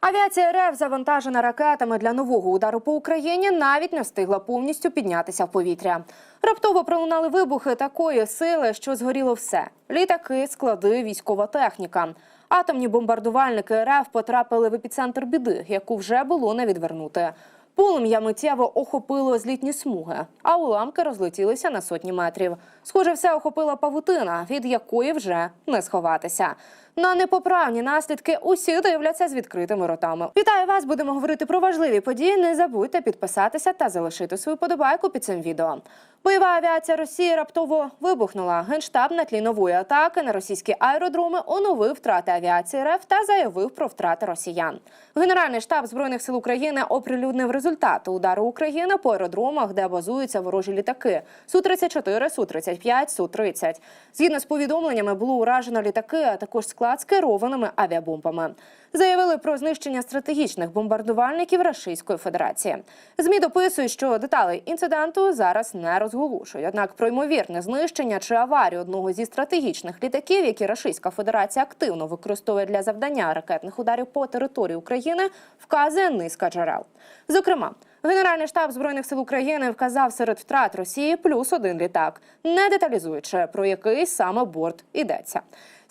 Авіація РФ, завантажена ракетами для нового удару по Україні, навіть не встигла повністю піднятися в повітря. Раптово пролунали вибухи такої сили, що згоріло все: літаки, склади, військова техніка. Атомні бомбардувальники РФ потрапили в епіцентр біди, яку вже було не відвернути. Полум'я миттєво охопило злітні смуги, а уламки розлетілися на сотні метрів. Схоже, все охопила павутина, від якої вже не сховатися. На непоправні наслідки усі дивляться з відкритими ротами. Вітаю вас! Будемо говорити про важливі події. Не забудьте підписатися та залишити свою подобайку під цим відео. Бойова авіація Росії раптово вибухнула. Генштаб на тлі нової атаки на російські аеродроми оновив втрати авіації РФ та заявив про втрати росіян. Генеральний штаб збройних сил України оприлюднив результати удару України по аеродромах, де базуються ворожі літаки су 34 су 35 су 30 Згідно з повідомленнями, було уражено літаки, а також склад з керованими авіабомбами. Заявили про знищення стратегічних бомбардувальників Російської Федерації. Змі дописують, що деталей інциденту зараз не розголошують. Однак про ймовірне знищення чи аварію одного зі стратегічних літаків, які Російська Федерація активно використовує для завдання ракетних ударів по території України, вказує низка джерел. Зокрема, Генеральний штаб збройних сил України вказав серед втрат Росії плюс один літак, не деталізуючи про який саме борт йдеться.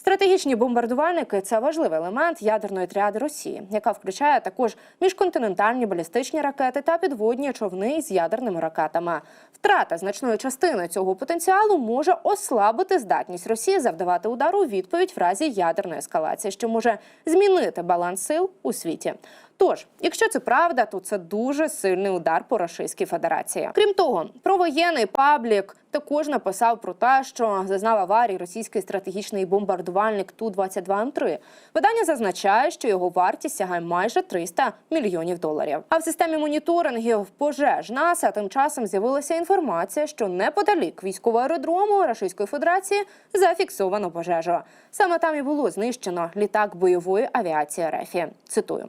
Стратегічні бомбардувальники це важливий елемент ядерної тріади Росії, яка включає також міжконтинентальні балістичні ракети та підводні човни з ядерними ракетами. Втрата значної частини цього потенціалу може ослабити здатність Росії завдавати удару у відповідь в разі ядерної ескалації, що може змінити баланс сил у світі. Тож, якщо це правда, то це дуже сильний удар по Російській Федерації. Крім того, провоєнний паблік також написав про те, що зазнав аварії російський стратегічний бомбардувальник ту 22 м 3 Видання зазначає, що його вартість сягає майже 300 мільйонів доларів. А в системі моніторингів пожеж НАСА тим часом з'явилася інформація, що неподалік військового аеродрому Російської Федерації зафіксовано пожежу. Саме там і було знищено літак бойової авіації РФ. Цитую.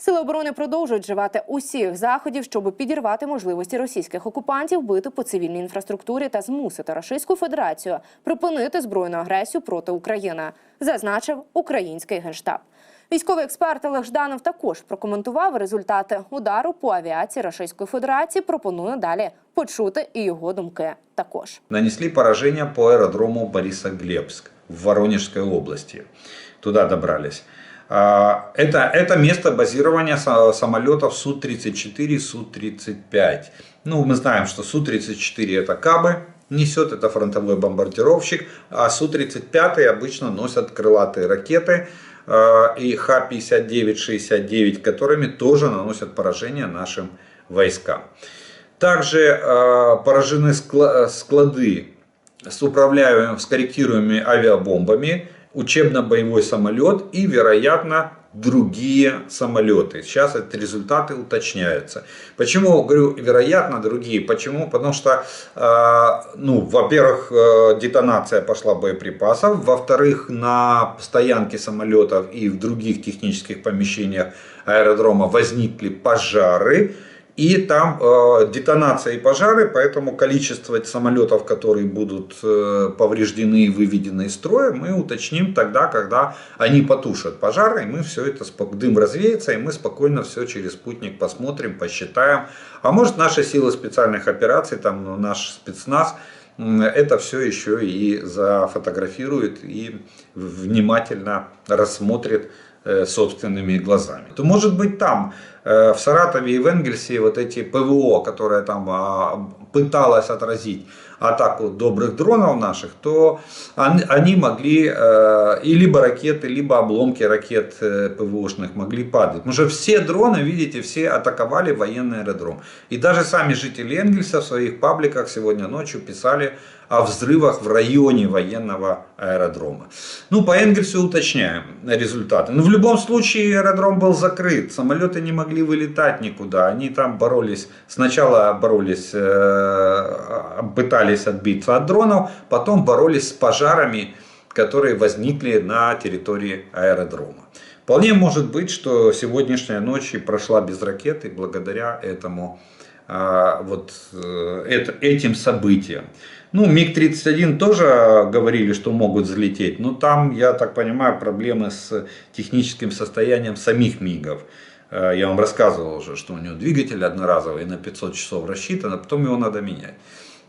Сили оборони продовжують вживати усіх заходів, щоб підірвати можливості російських окупантів бити по цивільній інфраструктурі та змусити Російську Федерацію припинити збройну агресію проти України, зазначив український генштаб. Військовий експерт Олег Жданов також прокоментував результати удару по авіації Російської Федерації. Пропоную далі почути і його думки. Також нанесли поражение по аэродрому Борисоглебск в Воронежской области. Туда добрались. А, Это, это место базирования са- самолетов Су-34, Су-35. Ну, мы знаем, что Су-34 это Кабы несет, это фронтовой бомбардировщик, а Су-35 обычно носят крылатые ракеты э, и Х-59-69, которыми тоже наносят поражение нашим войскам. Также э, поражены скла- склады с управляемыми, с корректируемыми авиабомбами, учебно-боевой самолет и, вероятно, другие самолеты. Сейчас эти результаты уточняются. Почему говорю вероятно другие? Почему? Потому что, э, ну, во-первых, э, детонация пошла боеприпасов, во-вторых, на стоянке самолетов и в других технических помещениях аэродрома возникли пожары. И там э, детонация и пожары, поэтому количество самолетов, которые будут э, повреждены и выведены из строя, мы уточним тогда, когда они потушат пожары, и мы все это, дым развеется, и мы спокойно все через спутник посмотрим, посчитаем. А может наши силы специальных операций, там ну, наш спецназ, это все еще и зафотографирует и внимательно рассмотрит собственными глазами. То может быть там, э, в Саратове и в Энгельсе, вот эти ПВО, которое там а, пыталось отразить атаку добрых дронов наших, то они, могли, э, и либо ракеты, либо обломки ракет э, ПВОшных могли падать. Потому что все дроны, видите, все атаковали военный аэродром. И даже сами жители Энгельса в своих пабликах сегодня ночью писали о взрывах в районе военного аэродрома. Ну, по Энгельсу уточняем результаты. Но в любом случае аэродром был закрыт, самолеты не могли вылетать никуда. Они там боролись, сначала боролись, э, пытались отбиться от дронов, потом боролись с пожарами, которые возникли на территории аэродрома. Вполне может быть, что сегодняшняя ночь прошла без ракеты благодаря этому а, вот э, это- этим событием. Ну, МиГ-31 тоже говорили, что могут взлететь, но там, я так понимаю, проблемы с техническим состоянием самих МиГов. Э, Я вам рассказывал уже, что у него двигатель одноразовый на 500 часов рассчитан, а потом его надо менять.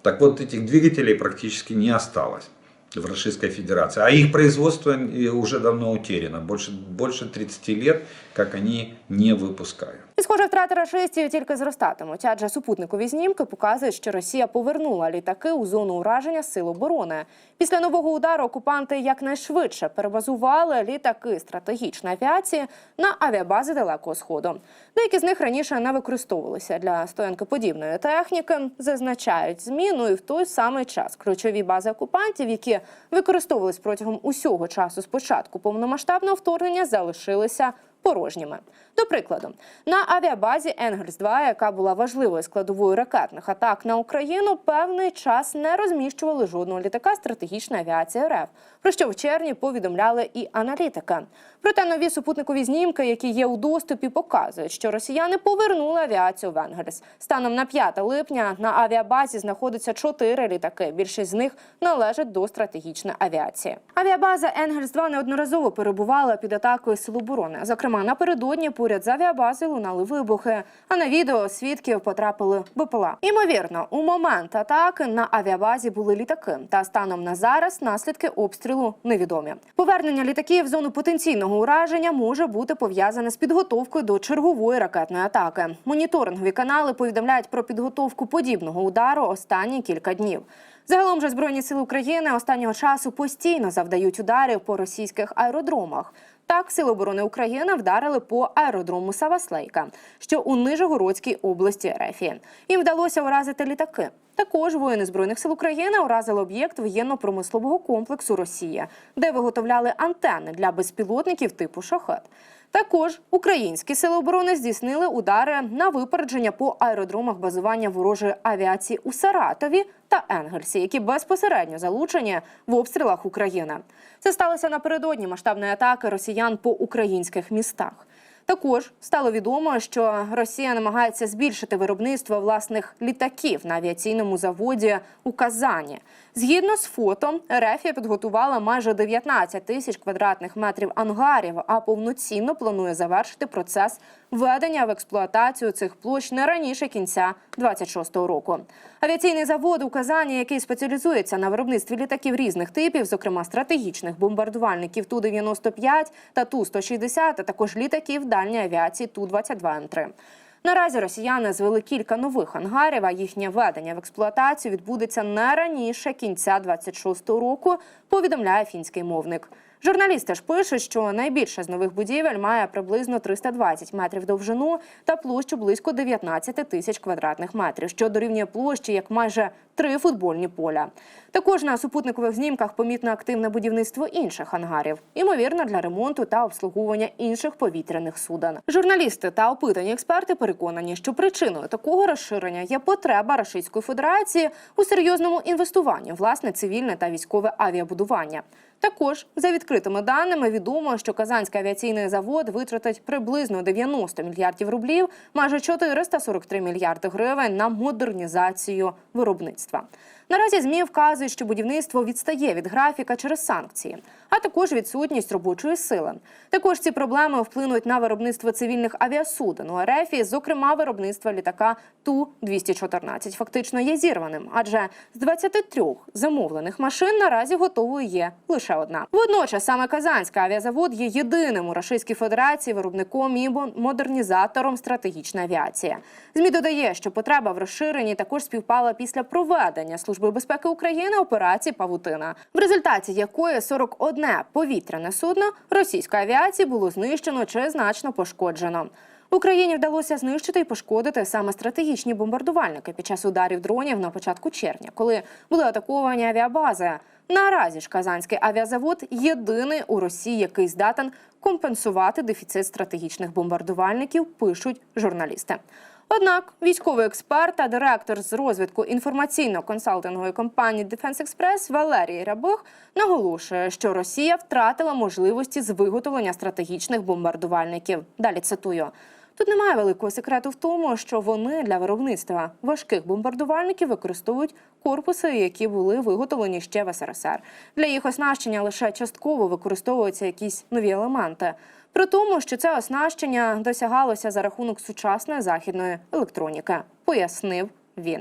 Так вот, этих двигателей практически не осталось в Российской Федерации. А их производство уже давно утеряно. Больше, больше 30 лет, как они не выпускают. І, схоже, втрати рашистів тільки зростатимуть, адже супутникові знімки показують, що Росія повернула літаки у зону ураження сил оборони. Після нового удару окупанти якнайшвидше перебазували літаки стратегічної авіації на авіабази Далекого Сходу. Деякі з них раніше не використовувалися для стоянки подібної техніки. Зазначають змі, ну і в той самий час ключові бази окупантів, які використовувались протягом усього часу спочатку повномасштабного вторгнення, залишилися порожніми. До прикладу, на авіабазі Енгельс 2 яка була важливою складовою ракетних атак на Україну, певний час не розміщували жодного літака стратегічної авіації РФ, про що в червні повідомляли і аналітики. Проте нові супутникові знімки, які є у доступі, показують, що росіяни повернули авіацію в Енгельс. Станом на 5 липня на авіабазі знаходиться чотири літаки. Більшість з них належать до стратегічної авіації. Авіабаза Енгельс 2 неодноразово перебувала під атакою сил оборони. Зокрема, напередодні поряд з авіабазою лунали вибухи. А на відео свідків потрапили БПЛА. Імовірно, у момент атаки на авіабазі були літаки. Та станом на зараз наслідки обстрілу невідомі. Повернення літаків в зону потенційного ураження може бути пов'язане з підготовкою до чергової ракетної атаки. Моніторингові канали повідомляють про підготовку подібного удару останні кілька днів. Загалом же збройні сили України останнього часу постійно завдають ударів по російських аеродромах. Так, Сили оборони України вдарили по аеродрому Саваслейка, що у Нижегородській області РФ. Їм вдалося уразити літаки. Також воїни збройних сил України уразили об'єкт воєнно-промислового комплексу Росія, де виготовляли антени для безпілотників типу шахет. Також українські сили оборони здійснили удари на випередження по аеродромах базування ворожої авіації у Саратові та Енгельсі, які безпосередньо залучені в обстрілах України. Це сталося напередодні масштабної атаки росіян по українських містах. Також стало відомо, що Росія намагається збільшити виробництво власних літаків на авіаційному заводі у Казані. Згідно з фото, Рефія підготувала майже 19 тисяч квадратних метрів ангарів, а повноцінно планує завершити процес введення в експлуатацію цих площ не раніше кінця 26-го року. Авіаційний завод у Казані, який спеціалізується на виробництві літаків різних типів, зокрема стратегічних бомбардувальників Ту-95 та Ту-160, а також літаків дальньої авіації Ту-22М3. Наразі росіяни звели кілька нових ангарів, а їхнє введення в експлуатацію відбудеться не раніше кінця 26-го року, повідомляє фінський мовник. Журналісти ж пишуть, що найбільша з нових будівель має приблизно 320 метрів довжину та площу близько 19 тисяч квадратних метрів, що дорівнює площі як майже три футбольні поля. Також на супутникових знімках помітно активне будівництво інших ангарів, ймовірно, для ремонту та обслуговування інших повітряних суден. Журналісти та опитані експерти переконані, що причиною такого розширення є потреба Російської Федерації у серйозному інвестуванні власне цивільне та військове авіабудування. Також за відкритими даними відомо, що Казанський авіаційний завод витратить приблизно 90 мільярдів рублів, майже 443 мільярди гривень на модернізацію виробництва. Наразі змі вказують, що будівництво відстає від графіка через санкції, а також відсутність робочої сили. Також ці проблеми вплинуть на виробництво цивільних авіасуден у РФ, зокрема виробництво літака Ту-214 фактично є зірваним, адже з 23 замовлених машин наразі готовою є лише одна. Водночас саме Казанський авіазавод є єдиним у Російській Федерації виробником і модернізатором стратегічної авіації. Змі додає, що потреба в розширенні також співпала після проведення Служби безпеки України операції Павутина, в результаті якої 41 повітряне судно російської авіації було знищено чи значно пошкоджено. Україні вдалося знищити і пошкодити саме стратегічні бомбардувальники під час ударів дронів на початку червня, коли були атаковані авіабази. Наразі ж Казанський авіазавод єдиний у Росії, який здатен компенсувати дефіцит стратегічних бомбардувальників, пишуть журналісти. Однак, військовий експерт та директор з розвитку інформаційно-консалтингової компанії Defense Express Валерій Рябих наголошує, що Росія втратила можливості з виготовлення стратегічних бомбардувальників. Далі цитую. Тут немає великого секрету в тому, що вони для виробництва важких бомбардувальників використовують корпуси, які були виготовлені ще в СРСР. Для їх оснащення лише частково використовуються якісь нові елементи. При тому, що це оснащення досягалося за рахунок сучасної західної електроніки, пояснив він.